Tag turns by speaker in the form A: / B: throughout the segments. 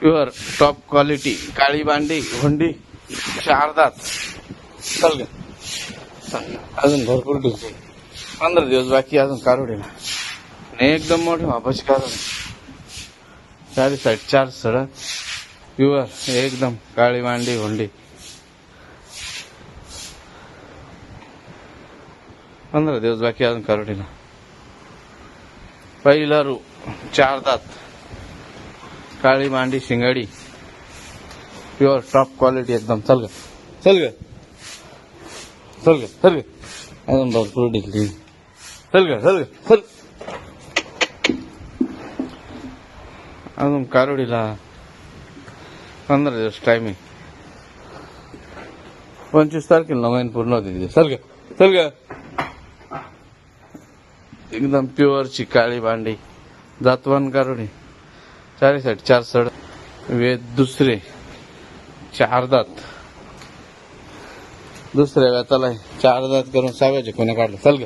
A: Pure top quality काळी भांडी हुंडी शारदात. चल ग. अजून भरपूर दिवस पंधरा दिवस बाकी अजून काढू आणि एकदम मोठे वापस कारोडी चारी साईड चार सडक प्युअर एकदम काळी मांडी हुंडी. पंधरा दिवस बाकी अजून कारोडीला पहिला रू चार दात काळी मांडी शिंगाडी. प्युअर टॉप क्वालिटी एकदम. चल ग. चल ग. चल ग. चल ग. अजून भरपूर डिग्री चल ग चल ग. चल. अजून कारोडीला पंधरा दिवस टायमिंग पंचवीस तारखेला नवीन पूर्ण होते तिथे. चल ग. चल ग. एकदम प्युअरची काळी भांडी जातवान कारोडी. चारी साईड चार सड वेद दुसरे. चार दात दुसऱ्या व्याताला चार दात करून सहाव्याचे कोण्या काढलं. चल ग.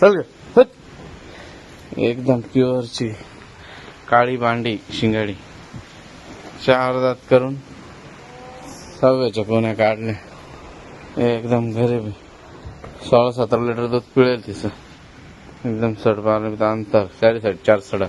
A: चल ग. एकदम प्युअरची काळी भांडी शिंगाडी. चार दात करून सहाव्याच्या कोण्या काढले. एकदम गरीब सोळा सतरा लिटर दूध पिळेल तिचं. एकदम सड अंतर. चारी साईड चार सडा